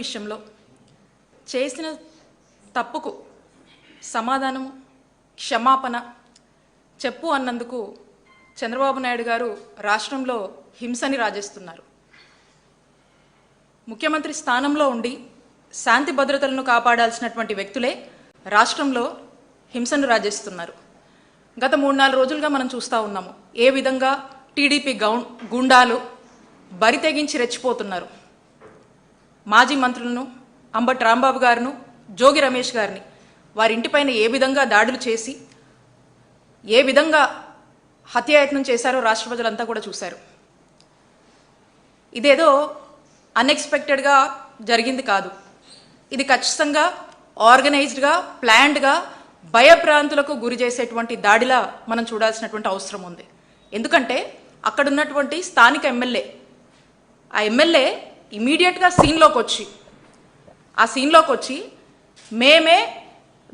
విషయంలో చేసిన తప్పుకు సమాధానం క్షమాపణ చెప్పు అన్నందుకు చంద్రబాబు నాయుడు గారు రాష్ట్రంలో హింసని రాజేస్తున్నారు. ముఖ్యమంత్రి స్థానంలో ఉండి శాంతి భద్రతలను కాపాడాల్సినటువంటి వ్యక్తులే రాష్ట్రంలో హింసను రాజేస్తున్నారు. గత మూడు నాలుగు రోజులుగా మనం చూస్తూ ఉన్నాము. ఏ విధంగా టీడీపీ గౌ గుండాలు బరి తెగించి రెచ్చిపోతున్నారు. మాజీ మంత్రులను అంబటి రాంబాబు గారును జోగి రమేష్ గారిని వారింటిపైన ఏ విధంగా దాడులు చేసి ఏ విధంగా హత్యాయత్నం చేశారో రాష్ట్ర ప్రజలంతా కూడా చూశారు. ఇదేదో అన్ఎక్స్పెక్టెడ్గా జరిగింది కాదు. ఇది ఖచ్చితంగా ఆర్గనైజ్డ్గా ప్లాన్డ్గా భయభ్రాంతులకు గురి చేసేటువంటి దాడిలా మనం చూడాల్సినటువంటి అవసరం ఉంది. ఎందుకంటే అక్కడున్నటువంటి స్థానిక ఎమ్మెల్యే ఆ ఎమ్మెల్యే ఇమీడియట్గా సీన్లోకి వచ్చి. ఆ సీన్లోకి వచ్చి మేమే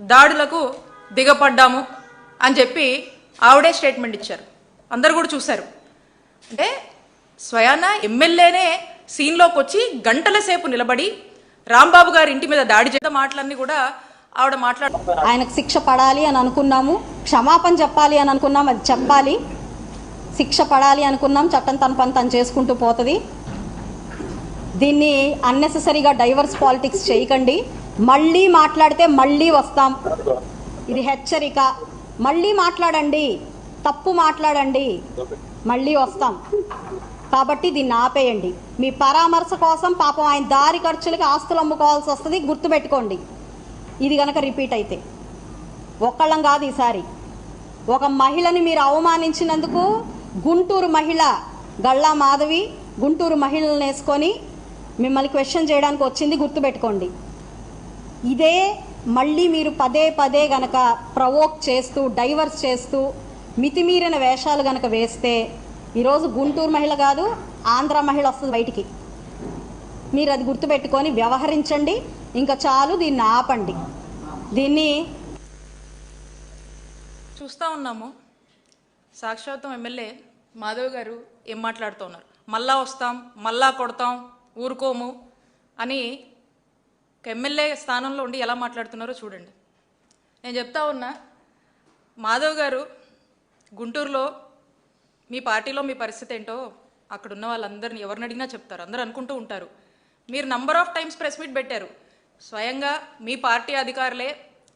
దాడులకు దిగపడ్డాము అని చెప్పి ఆవిడే స్టేట్మెంట్ ఇచ్చారు. అందరు కూడా చూశారు. అంటే స్వయాన ఎమ్మెల్యేనే సీన్లోకి వచ్చి గంటల సేపు నిలబడి రాంబాబు గారి ఇంటి మీద దాడి చేత మాటలన్నీ కూడా ఆవిడ మాట్లాడు ఆయనకు శిక్ష పడాలి అని అనుకున్నాము. క్షమాపణ చెప్పాలి అని అనుకున్నాం. అది చెప్పాలి. శిక్ష పడాలి అనుకున్నాం. చట్టం తన పని తను చేసుకుంటూ పోతుంది. దీన్ని అన్నెసెసరీగా డైవర్స్ పాలిటిక్స్ చేయకండి. మళ్ళీ మాట్లాడితే మళ్ళీ వస్తాం. ఇది హెచ్చరిక. మళ్ళీ మాట్లాడండి. తప్పు మాట్లాడండి. మళ్ళీ వస్తాం. కాబట్టి దీన్ని ఆపేయండి. మీ పరామర్శ కోసం పాపం ఆయన దారి ఖర్చులకి ఆస్తులు అమ్ముకోవాల్సి వస్తుంది. గుర్తుపెట్టుకోండి. ఇది కనుక రిపీట్ అయితే. ఒక్కళ్ళం కాదు ఈసారి. ఒక మహిళని మీరు అవమానించినందుకు గుంటూరు మహిళ గళ్ళా మాధవి గుంటూరు మహిళలను వేసుకొని మిమ్మల్ని క్వశ్చన్ చేయడానికి వచ్చింది గుర్తుపెట్టుకోండి. ఇదే మళ్ళీ మీరు పదే పదే గనక ప్రవోక్ చేస్తూ డైవర్స్ చేస్తూ మితిమీరిన వేషాలు గనక వేస్తే ఈరోజు గుంటూరు మహిళ కాదు ఆంధ్ర మహిళ వస్తుంది బయటికి. మీరు అది గుర్తుపెట్టుకొని వ్యవహరించండి ఇంకా చాలు దీన్ని ఆపండి. దీన్ని చూస్తూ ఉన్నాము. సాక్షాత్తం ఎమ్మెల్యే మాధవ్ గారు ఏం మాట్లాడుతూ ఉన్నారు? మళ్ళా వస్తాం మళ్ళా కొడతాం ఊరుకోము అని ఎమ్మెల్యే స్థానంలో ఉండి ఎలా మాట్లాడుతున్నారో చూడండి. నేను చెప్తా ఉన్నా మాధవ్ గారు గుంటూరులో మీ పార్టీలో మీ పరిస్థితి ఏంటో అక్కడ ఉన్న వాళ్ళందరిని ఎవరిని అడిగినా చెప్తారు. అందరూ అనుకుంటూ ఉంటారు. మీరు number of times press meet పెట్టారు. స్వయంగా మీ పార్టీ అధికారులే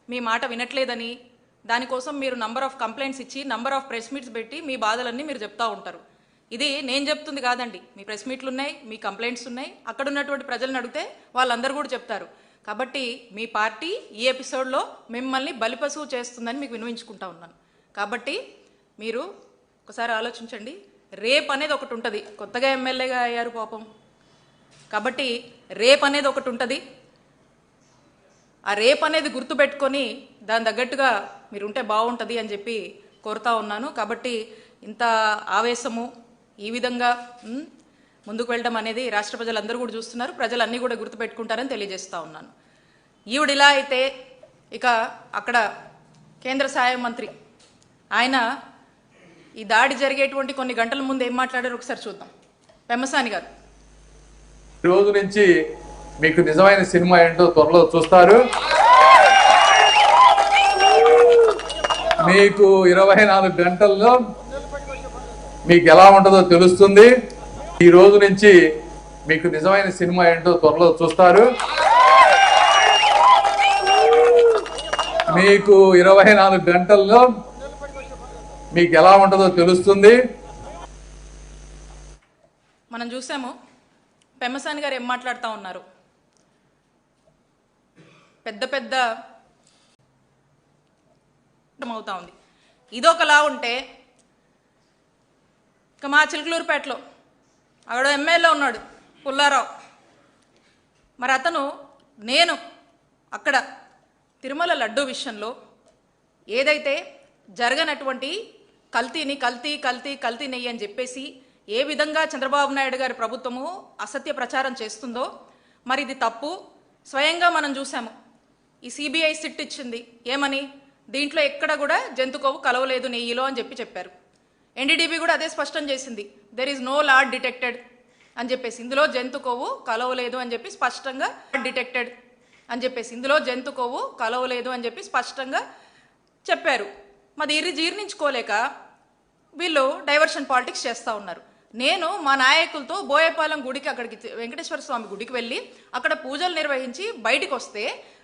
మీ మాట వినట్లేదని దానికోసం మీరు నంబర్ ఆఫ్ కంప్లైంట్స్ ఇచ్చి నంబర్ ఆఫ్ ప్రెస్ మీట్స్ పెట్టి మీ బాధలన్నీ మీరు చెప్తూ ఉంటారు. ఇది నేను చెప్తుంది కాదండి. మీ ప్రెస్ మీట్లు ఉన్నాయి మీ కంప్లైంట్స్ ఉన్నాయి. అక్కడ ఉన్నటువంటి ప్రజలను అడిగితే వాళ్ళందరూ కూడా చెప్తారు. కాబట్టి మీ పార్టీ ఈ ఎపిసోడ్లో మిమ్మల్ని బలిపశువు చేస్తుందని మీకు వినిపించుకుంటా ఉన్నాను. కాబట్టి మీరు ఒకసారి ఆలోచించండి. రేప్ అనేది ఒకటి ఉంటుంది. కొత్తగా ఎమ్మెల్యేగా అయ్యారు పాపం. కాబట్టి రేప్ అనేది ఒకటి ఉంటుంది. ఆ రేప్ అనేది గుర్తుపెట్టుకొని దాని తగ్గట్టుగా మీరు ఉంటే బాగుంటుంది అని చెప్పి కోరుతా ఉన్నాను. కాబట్టి ఇంత ఆవేశము ఈ విధంగా ముందుకు వెళ్ళడం అనేది రాష్ట్ర ప్రజలందరూ కూడా చూస్తున్నారు. ప్రజలన్నీ కూడా గుర్తుపెట్టుకుంటారని తెలియజేస్తూ ఉన్నాను. ఈవిడ ఇలా అయితే ఇక అక్కడ కేంద్ర సహాయ మంత్రి ఆయన ఈ దాడి జరిగేటువంటి కొన్ని గంటల ముందు ఏం మాట్లాడారు ఒకసారి చూద్దాం. పెమ్మసాని గారు. రోజు నుంచి మీకు నిజమైన సినిమా ఏంటో త్వరలో చూస్తారు. మీకు ఇరవై నాలుగు గంటల్లో మీకు ఎలా ఉంటుందో తెలుస్తుంది. ఈ రోజు నుంచి మీకు నిజమైన సినిమా ఏంటో త్వరలో చూస్తారు. మీకు ఇరవై నాలుగు గంటల్లో మీకు ఎలా ఉంటుందో తెలుస్తుంది. మనం చూసాము. పెమ్మసాని గారు ఏం మాట్లాడుతూ ఉన్నారు? పెద్ద పెద్ద అవుతా ఉంది. ఇదొకలా ఉంటే ఇక మా చిలుకలూరుపేటలో అక్కడ ఎమ్మెల్యే ఉన్నాడు పుల్లారావు. మరి అతను నేను అక్కడ తిరుమల లడ్డు విషయంలో ఏదైతే జరగనటువంటి కల్తీని కల్తీ కల్తీ కల్తీ నెయ్యి అని చెప్పేసి ఏ విధంగా చంద్రబాబు నాయుడు గారి ప్రభుత్వము అసత్య ప్రచారం చేస్తుందో మరి ఇది తప్పు. స్వయంగా మనం చూసాము ఈ సిబిఐ సిట్ ఇచ్చింది. ఏమని? దీంట్లో ఎక్కడ కూడా జంతుకోవు కలవలేదు నెయ్యిలో అని చెప్పి చెప్పారు. ఎన్డీడీబీ కూడా అదే స్పష్టం చేసింది. There is no lard detected అని చెప్పేసి. ఇందులో జంతు కొవ్వు కలవలేదు అని చెప్పి స్పష్టంగా డిటెక్టెడ్ అని చెప్పేసి. ఇందులో జంతు కొవ్వు కలవలేదు అని చెప్పి స్పష్టంగా చెప్పారు. మరి ఇర్రి జీర్ణించుకోలేక వీళ్ళు డైవర్షన్ పాలిటిక్స్ చేస్తూ ఉన్నారు. నేను మా నాయకులతో బోయపాలెం గుడికి అక్కడికి వెంకటేశ్వర స్వామి గుడికి వెళ్ళి అక్కడ పూజలు నిర్వహించి బయటికి వస్తే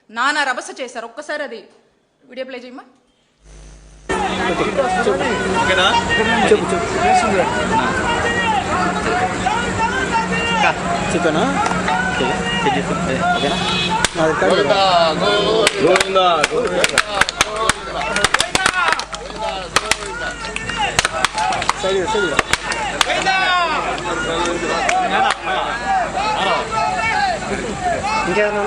నానా రభస చేశారు. ఒక్కసారి అది వీడియో ప్లే చేయమ్మా. ఓకేనా? చెప్పు చెప్పు. చెప్పానా? ఓకేనా? గోవిందా సైడ్ సైడ్ ఇంకేమైనా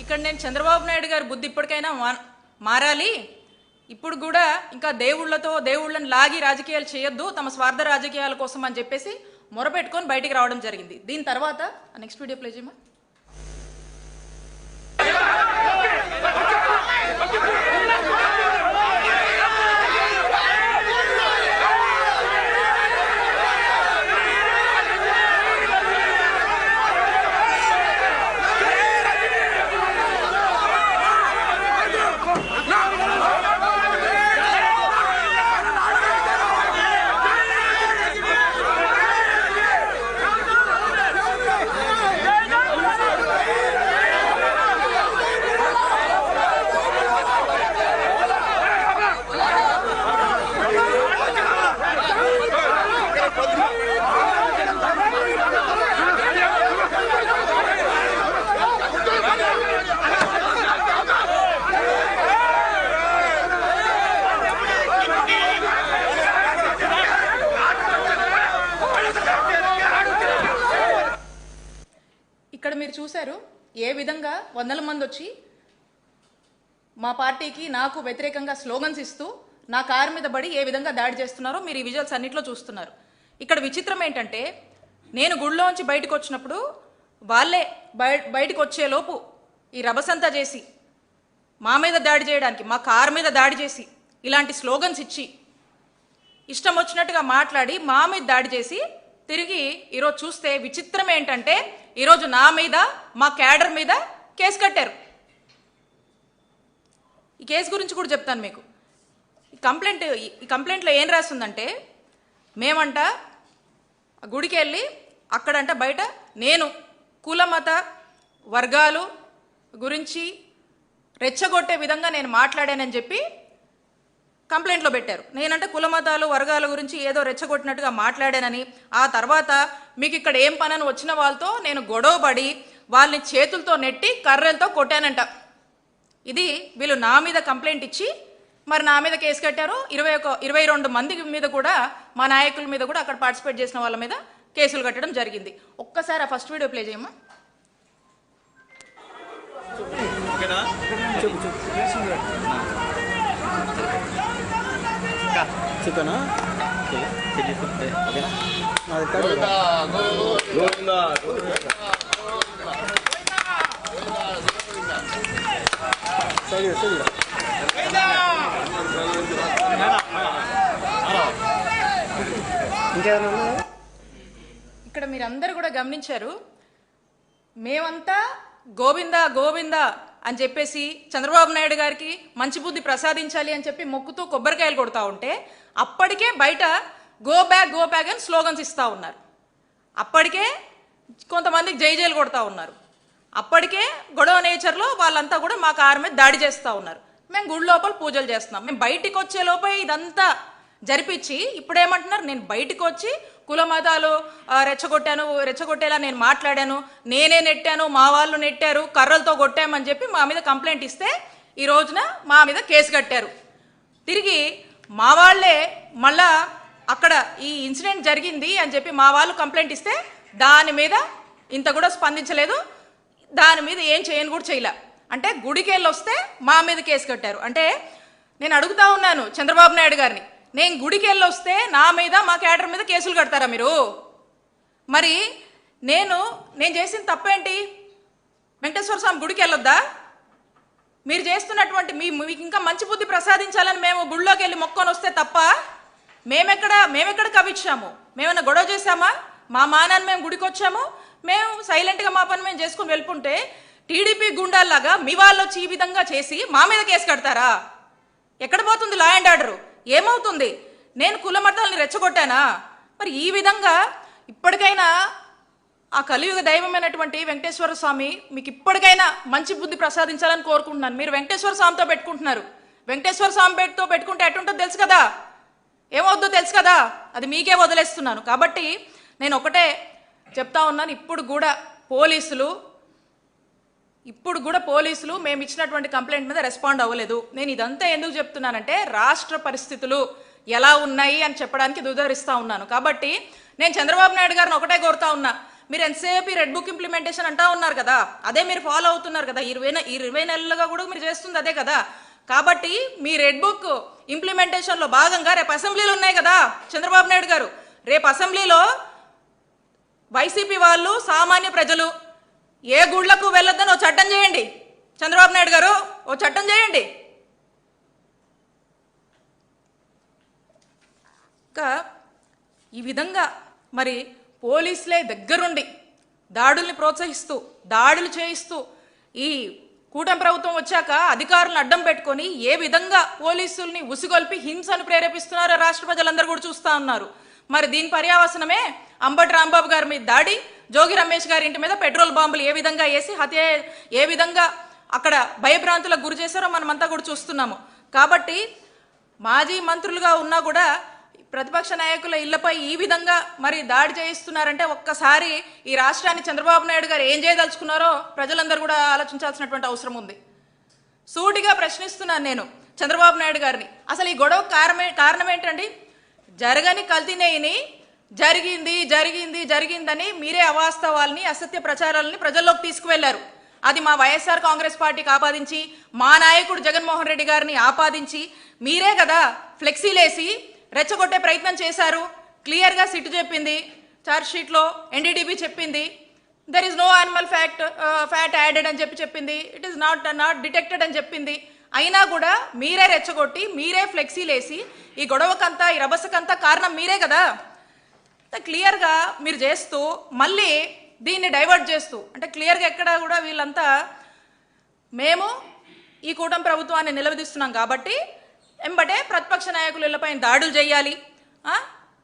ఇక్కడ నేను చంద్రబాబు నాయుడు గారి బుద్ధి ఇప్పటికైనా మా- మారాలి. ఇప్పుడు కూడా ఇంకా దేవుళ్ళతో దేవుళ్ళని లాగి రాజకీయాలు చేయొద్దు తమ స్వార్థ రాజకీయాల కోసం అని చెప్పేసి మొరపెట్టుకొని బయటికి రావడం జరిగింది. దీని తర్వాత నెక్స్ట్ వీడియో ప్లే చేయమా? ఇక్కడ మీరు చూశారు ఏ విధంగా వందల మంది వచ్చి మా పార్టీకి నాకు వ్యతిరేకంగా స్లోగన్స్ ఇస్తూ నా కారు మీద పడి ఏ విధంగా దాడి చేస్తున్నారో మీరు ఈ విజువల్స్ అన్నింటిలో చూస్తున్నారు. ఇక్కడ విచిత్రం ఏంటంటే నేను గుడిలోంచి బయటకు వచ్చినప్పుడు వాళ్ళే బయ బయటకు వచ్చేలోపు ఈ రభసంతా చేసి మా మీద దాడి చేయడానికి మా కారు మీద దాడి చేసి ఇలాంటి స్లోగన్స్ ఇచ్చి ఇష్టం వచ్చినట్టుగా మాట్లాడి మా మీద దాడి చేసి తిరిగి ఈరోజు చూస్తే విచిత్రం ఏంటంటే ఈరోజు నా మీద మా క్యాడర్ మీద కేసు కట్టారు. ఈ కేసు గురించి కూడా చెప్తాను మీకు. ఈ కంప్లైంట్ ఈ కంప్లైంట్లో ఏం రాస్తుందంటే మేమంట గుడికి వెళ్ళి అక్కడంట బయట నేను కుల మత వర్గాలు గురించి రెచ్చగొట్టే విధంగా నేను మాట్లాడానని చెప్పి కంప్లైంట్లో పెట్టారు. నేనంటే కుల మతాలు వర్గాల గురించి ఏదో రెచ్చగొట్టినట్టుగా మాట్లాడానని. ఆ తర్వాత మీకు ఇక్కడ ఏం పనని వచ్చిన వాళ్ళతో నేను గొడవపడి వాళ్ళని చేతులతో నెట్టి కర్రలతో కొట్టానంట. ఇది వీళ్ళు నా మీద కంప్లైంట్ ఇచ్చి మరి నా మీద కేసు కట్టారు. ఇరవై ఒక ఇరవై రెండు మంది మీద కూడా మా నాయకుల మీద కూడా అక్కడ పార్టిసిపేట్ చేసిన వాళ్ళ మీద కేసులు కట్టడం జరిగింది. ఒక్కసారి ఆ ఫస్ట్ వీడియో ప్లే చేయమ్మా. ఓకేనా? చెప్పు. ఓకేనా ఇక్కడ మీరందరూ కూడా గమనించారు. మేమంతా గోవిందా గోవిందా అని చెప్పేసి చంద్రబాబు నాయుడు గారికి మంచి బుద్ధి ప్రసాదించాలి అని చెప్పి మొక్కుతూ కొబ్బరికాయలు కొడతా ఉంటే అప్పటికే బయట గో బ్యాక్ గో బ్యాక్ అని స్లోగన్స్ ఇస్తూ ఉన్నారు. అప్పటికే కొంతమందికి జై జైలు కొడతా ఉన్నారు. అప్పటికే గొడవ నేచర్లో వాళ్ళంతా కూడా మాకు ఆరు మీద దాడి చేస్తూ ఉన్నారు. మేము గుడి లోపల పూజలు చేస్తున్నాం. మేము బయటికి వచ్చే లోపే ఇదంతా జరిపించి ఇప్పుడు ఏమంటున్నారు నేను బయటికి వచ్చి కుల మతాలు రెచ్చగొట్టాను రెచ్చగొట్టేలా నేను మాట్లాడాను నేనే నెట్టాను మా వాళ్ళు నెట్టారు కర్రలతో కొట్టామని చెప్పి మా మీద కంప్లైంట్ ఇస్తే ఈ రోజున మా మీద కేసు కట్టారు. తిరిగి మా వాళ్ళే మళ్ళా అక్కడ ఈ ఇన్సిడెంట్ జరిగింది అని చెప్పి మా వాళ్ళు కంప్లైంట్ ఇస్తే దాని మీద ఇంత కూడా స్పందించలేదు. దాని మీద ఏం చేయను కూడా చేయలే. అంటే గుడికెళ్ళి వస్తే మా మీద కేసు కట్టారు. అంటే నేను అడుగుతా ఉన్నాను చంద్రబాబు నాయుడు గారిని. నేను గుడికి వెళ్ళి వస్తే నా మీద మా క్యాడర్ మీద కేసులు కడతారా మీరు? మరి నేను నేను చేసిన తప్పేంటి? వెంకటేశ్వర స్వామి గుడికి వెళ్ళొద్దా? మీరు చేస్తున్నటువంటి మీ మీకు ఇంకా మంచి బుద్ధి ప్రసాదించాలని మేము గుళ్ళోకి వెళ్ళి మొక్కొని వస్తే తప్ప మేమెక్కడ మేమెక్కడ కవిచ్చాము? మేమైనా గొడవ చేశామా? మా మానాన్ని మేము గుడికి వచ్చాము మేము సైలెంట్గా మా పని మేము చేసుకుని వెళ్ళుకుంటే టీడీపీ గుండాల్లాగా మీ వాళ్ళు వచ్చి ఈ విధంగా చేసి మా మీద కేసు కడతారా? ఎక్కడ పోతుంది లా అండ్ ఆర్డర్ ఏమవుతుంది? నేను కుల రెచ్చగొట్టానా? మరి ఈ విధంగా ఇప్పటికైనా ఆ కలియుగ దైవమైనటువంటి వెంకటేశ్వర స్వామి మీకు ఇప్పటికైనా మంచి బుద్ధి ప్రసాదించాలని కోరుకుంటున్నాను. మీరు వెంకటేశ్వర స్వామితో పెట్టుకుంటున్నారు. వెంకటేశ్వర స్వామి పెట్టుతో పెట్టుకుంటే ఎటుంటుందో తెలుసు కదా? ఏమవుద్దో తెలుసు కదా? అది మీకే వదిలేస్తున్నాను. కాబట్టి నేను ఒకటే చెప్తా ఉన్నాను. ఇప్పుడు కూడా పోలీసులు ఇప్పుడు కూడా పోలీసులు మేము ఇచ్చినటువంటి కంప్లైంట్ మీద రెస్పాండ్ అవ్వలేదు. నేను ఇదంతా ఎందుకు చెప్తున్నానంటే రాష్ట్ర పరిస్థితులు ఎలా ఉన్నాయి అని చెప్పడానికి దుదరిస్తా ఉన్నాను. కాబట్టి నేను చంద్రబాబు నాయుడు గారిని ఒకటే కోరుతా ఉన్నా. మీరు ఎంతసేపు రెడ్ బుక్ ఇంప్లిమెంటేషన్ అంటా ఉన్నారు కదా? అదే మీరు ఫాలో అవుతున్నారు కదా? ఇరవై ఇరవై నెలలుగా కూడా మీరు చేస్తుంది అదే కదా? కాబట్టి మీ రెడ్ బుక్ ఇంప్లిమెంటేషన్లో భాగంగా రేపు అసెంబ్లీలు ఉన్నాయి కదా చంద్రబాబు నాయుడు గారు. రేపు అసెంబ్లీలో వైసీపీ వాళ్ళు సామాన్య ప్రజలు ఏ గుళ్ళకు వెళ్ళొద్దని ఓ చట్టం చేయండి. చంద్రబాబు నాయుడు గారు ఓ చట్టం చేయండి. ఇంకా ఈ విధంగా మరి పోలీసులే దగ్గరుండి దాడుల్ని ప్రోత్సహిస్తూ దాడులు చేయిస్తూ ఈ కూటమి ప్రభుత్వం వచ్చాక అధికారులను అడ్డం పెట్టుకొని ఏ విధంగా పోలీసుల్ని ఉసిగొల్పి హింసను ప్రేరేపిస్తున్నారో రాష్ట్ర ప్రజలందరూ కూడా చూస్తా ఉన్నారు. మరి దీని పర్యావసనమే అంబటి రాంబాబు గారి మీద దాడి జోగి రమేష్ గారి ఇంటి మీద పెట్రోల్ బాంబులు ఏ విధంగా వేసి హత్య ఏ విధంగా అక్కడ భయభ్రాంతులకు గురి చేశారో మనమంతా కూడా చూస్తున్నాము. కాబట్టి మాజీ మంత్రులుగా ఉన్నా కూడా ప్రతిపక్ష నాయకుల ఇళ్ళపై ఈ విధంగా మరి దాడి చేయిస్తున్నారంటే ఒక్కసారి ఈ రాష్ట్రాన్ని చంద్రబాబు నాయుడు గారు ఏం చేయదలుచుకున్నారో ప్రజలందరూ కూడా ఆలోచించాల్సినటువంటి అవసరం ఉంది. సూటిగా ప్రశ్నిస్తున్నాను నేను చంద్రబాబు నాయుడు గారిని. అసలు ఈ గొడవ కారణమే కారణం ఏంటండి? జరగని కల్తీనేయిని జరిగింది జరిగింది జరిగిందని మీరే అవాస్తవాల్ని అసత్య ప్రచారాలని ప్రజల్లోకి తీసుకువెళ్ళారు. అది మా వైఎస్ఆర్ కాంగ్రెస్ పార్టీకి ఆపాదించి మా నాయకుడు జగన్మోహన్ రెడ్డి గారిని ఆపాదించి మీరే కదా ఫ్లెక్సీలేసి రెచ్చగొట్టే ప్రయత్నం చేశారు. క్లియర్గా సిట్టు చెప్పింది చార్జ్షీట్లో ఎన్డీడీబీ చెప్పింది there is no animal fact fat added అని చెప్పి చెప్పింది it is not not detected అని చెప్పింది. అయినా కూడా మీరే రెచ్చగొట్టి మీరే ఫ్లెక్సీలేసి ఈ గొడవకంతా ఈ రభసకంతా కారణం మీరే కదా. క్లియర్గా మీరు చేస్తూ మళ్ళీ దీన్ని డైవర్ట్ చేస్తూ అంటే క్లియర్గా ఎక్కడ కూడా వీళ్ళంతా మేము ఈ కూటమి ప్రభుత్వాన్ని నిలదీస్తున్నాం కాబట్టి ఎంబటే ప్రతిపక్ష నాయకులు ఇళ్ళపైన దాడులు చేయాలి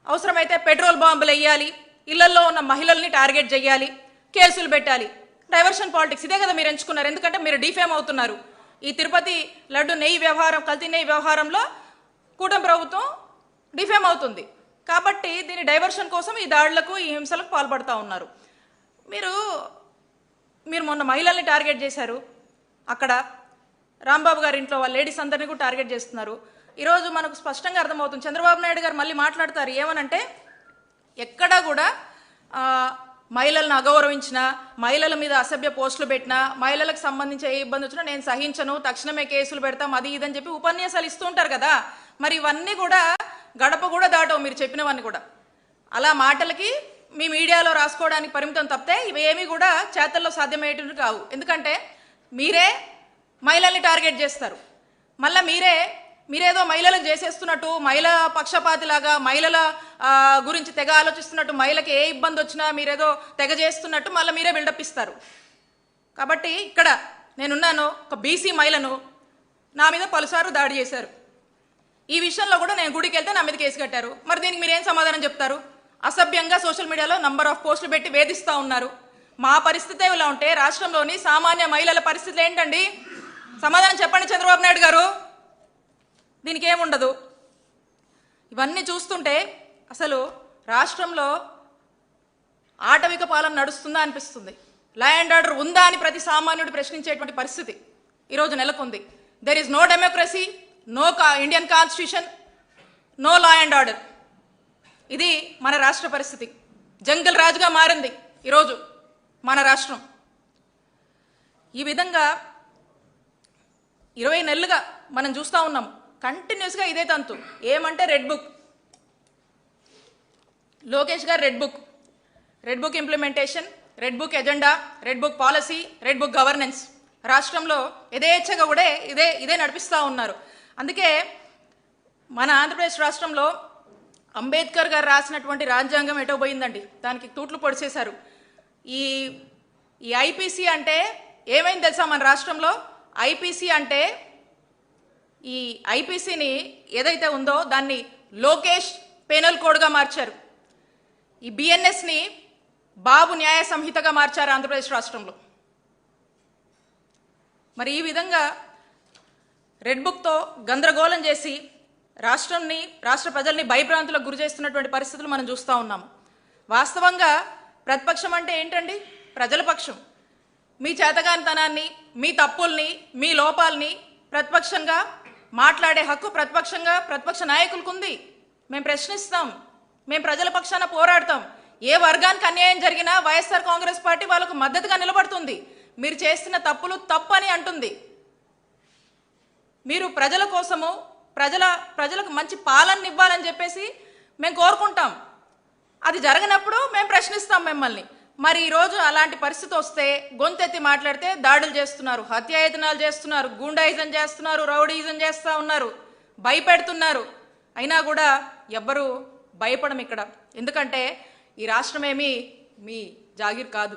అవసరమైతే పెట్రోల్ బాంబులు వేయాలి ఇళ్ళలో ఉన్న మహిళల్ని టార్గెట్ చేయాలి కేసులు పెట్టాలి. డైవర్షన్ పాలిటిక్స్ ఇదే కదా మీరు ఎంచుకున్నారు. ఎందుకంటే మీరు డిఫేమ్ అవుతున్నారు. ఈ తిరుపతి లడ్డు నెయ్యి వ్యవహారం కల్తీ నెయ్యి వ్యవహారంలో కూటమి ప్రభుత్వం డిఫేమ్ అవుతుంది. కాబట్టి దీని డైవర్షన్ కోసం ఈ దాడులకు ఈ హింసలకు పాల్పడుతూ ఉన్నారు. మీరు మీరు మొన్న మహిళల్ని టార్గెట్ చేశారు. అక్కడ రాంబాబు గారి ఇంట్లో వాళ్ళ లేడీస్ అందరినీ కూడా టార్గెట్ చేస్తున్నారు. ఈరోజు మనకు స్పష్టంగా అర్థమవుతుంది. చంద్రబాబు నాయుడు గారు మళ్ళీ మాట్లాడతారు. ఏమనంటే ఎక్కడా కూడా మహిళలను అగౌరవించిన మహిళల మీద అసభ్య పోస్టులు పెట్టినా మహిళలకు సంబంధించి ఏ ఇబ్బంది వచ్చినా నేను సహించను తక్షణమే కేసులు పెడతాం అది ఇదని చెప్పి ఉపన్యాసాలు ఇస్తూ ఉంటారు కదా. మరి ఇవన్నీ కూడా గడప కూడా దాటవు మీరు చెప్పినవన్నీ కూడా. అలా మాటలకి మీ మీడియాలో రాసుకోవడానికి పరిమితం తప్పితే ఇవేమీ కూడా చేతల్లో సాధ్యమయ్యేటివి కావు. ఎందుకంటే మీరే మహిళల్ని టార్గెట్ చేస్తారు. మళ్ళీ మీరే మీరేదో మహిళలను చేసేస్తున్నట్టు మహిళ పక్షపాతిలాగా మహిళల గురించి తెగ ఆలోచిస్తున్నట్టు మహిళకి ఏ ఇబ్బంది వచ్చినా మీరేదో తెగ చేస్తున్నట్టు మళ్ళీ మీరే బిల్డప్ ఇస్తారు. కాబట్టి ఇక్కడ నేనున్నాను ఒక బీసీ మహిళను నా మీద పలుసార్లు దాడి చేశారు. ఈ విషయంలో కూడా నేను గుడికి వెళ్తే నా మీద కేసు కట్టారు. మరి దీనికి మీరు ఏం సమాధానం చెప్తారు? అసభ్యంగా సోషల్ మీడియాలో నంబర్ ఆఫ్ పోస్టులు పెట్టి వేధిస్తూ ఉన్నారు. మా పరిస్థితి ఇలా ఉంటే రాష్ట్రంలోని సామాన్య మహిళల పరిస్థితులు ఏంటండి? సమాధానం చెప్పండి చంద్రబాబు నాయుడు గారు. దీనికి ఏముండదు ఇవన్నీ చూస్తుంటే అసలు రాష్ట్రంలో ఆటవిక పాలన నడుస్తుందా అనిపిస్తుంది. లా అండ్ ఆర్డర్ ఉందా అని ప్రతి సామాన్యుడు ప్రశ్నించేటువంటి పరిస్థితి. ఈరోజు నెలకొంది. There is no democracy no కా Indian constitution no law and order ఇది మన రాష్ట్ర పరిస్థితి. జంగల్ రాజుగా మారింది ఈరోజు మన రాష్ట్రం. ఈ విధంగా ఇరవై నెలలుగా మనం చూస్తూ ఉన్నాం. కంటిన్యూస్గా ఇదే తంతు. ఏమంటే రెడ్ బుక్ లోకేష్ గారు red book red book implementation red book agenda red book policy red book governance రాష్ట్రంలో యథేచ్ఛగా కూడా ఇదే ఇదే నడిపిస్తూ ఉన్నారు. అందుకే మన ఆంధ్రప్రదేశ్ రాష్ట్రంలో అంబేద్కర్ గారు రాసినటువంటి రాజ్యాంగం ఎటో పోయిందండి. దానికి తూట్లు పొడిచేశారు. ఈ ఈ ఐపీసీ అంటే ఏమైంది తెలుసా మన రాష్ట్రంలో? ఐపీసీ అంటే ఈ ఐపీసీని ఏదైతే ఉందో దాన్ని లోకేష్ పెనల్ కోడ్గా మార్చారు. ఈ బిఎన్ఎస్ని బాబు న్యాయ సంహితగా మార్చారు ఆంధ్రప్రదేశ్ రాష్ట్రంలో. మరి ఈ విధంగా రెడ్ బుక్తో గందరగోళం చేసి రాష్ట్రంని రాష్ట్ర ప్రజల్ని భయభ్రాంతులకు గురి చేస్తున్నటువంటి పరిస్థితులు మనం చూస్తూ ఉన్నాము వాస్తవంగా ప్రతిపక్షం అంటే ఏంటండి? ప్రజల పక్షం. మీ చేతగానితనాన్ని మీ తప్పుల్ని మీ లోపాలని ప్రతిపక్షంగా మాట్లాడే హక్కు ప్రతిపక్షంగా ప్రతిపక్ష నాయకులకు ఉంది మేము ప్రశ్నిస్తాం. మేము ప్రజల పక్షాన పోరాడతాం. ఏ వర్గానికి అన్యాయం జరిగినా వైఎస్ఆర్ కాంగ్రెస్ పార్టీ వాళ్ళకు మద్దతుగా నిలబడుతుంది. మీరు చేస్తున్న తప్పులు తప్పు అని అంటుంది. మీరు ప్రజల కోసము ప్రజల ప్రజలకు మంచి పాలన ఇవ్వాలని చెప్పేసి మేము కోరుకుంటాం. అది జరగనప్పుడు మేము ప్రశ్నిస్తాం మిమ్మల్ని. మరి ఈరోజు అలాంటి పరిస్థితి వస్తే గొంతెత్తి మాట్లాడితే దాడులు చేస్తున్నారు హత్యాయతనాలు చేస్తున్నారు గూండాయిజం చేస్తున్నారు రౌడీజం చేస్తూ ఉన్నారు భయపెడుతున్నారు. అయినా కూడా ఎవ్వరూ భయపడం ఇక్కడ ఎందుకంటే ఈ రాష్ట్రం ఏమీ మీ జాగీర్ కాదు.